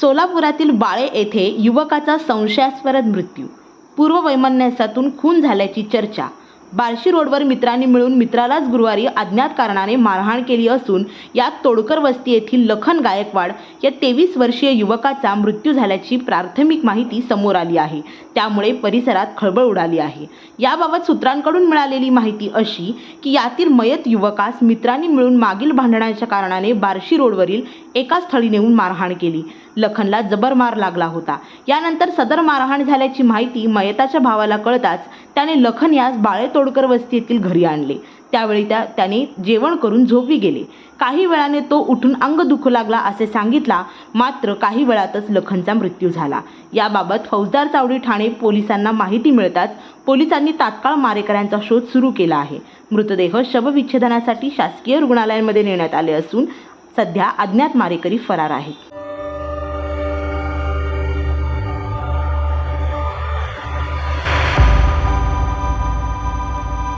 सोलापुरातील बाळे येथे युवकाचा संशयास्पद मृत्यू. पूर्ववैमनस्यातून खून झाल्याची चर्चा. बार्शी रोडवर मित्रांनी मिळून मित्रालाच गुरुवारी अज्ञात कारणाने मारहाण केली असून यात तोडकर वस्ती येथील लखन गायकवाड या तेवीस वर्षीय युवकाचा मृत्यू झाल्याची प्राथमिक माहिती समोर आली आहे. त्यामुळे परिसरात खळबळ उडाली आहे. याबाबत सूत्रांकडून मिळालेली माहिती अशी की यातील मयत युवकास मित्रांनी मिळून मागील भांडणाच्या कारणाने बार्शी रोडवरील एका स्थळी नेऊन मारहाण केली. लखनला जबर मार लागला होता. यानंतर सदर मारहाण झाल्याची माहिती मयताच्या भावाला कळताच त्याने लखन यास बाळे तोडकर वस्ती येथील घरी आणले. त्यावेळी त्या त्याने जेवण करून झोपी गेले. काही वेळाने तो उठून अंग दुखू लागला असे सांगितला मात्र काही वेळातच लखनचा मृत्यू झाला. याबाबत फौजदार चावडी ठाणे पोलिसांना माहिती मिळताच पोलिसांनी तात्काळ मारेकऱ्यांचा शोध सुरू केला आहे. मृतदेह शवविच्छेदनासाठी शासकीय रुग्णालयांमध्ये नेण्यात आले असून सध्या अज्ञात मारेकरी फरार आहेत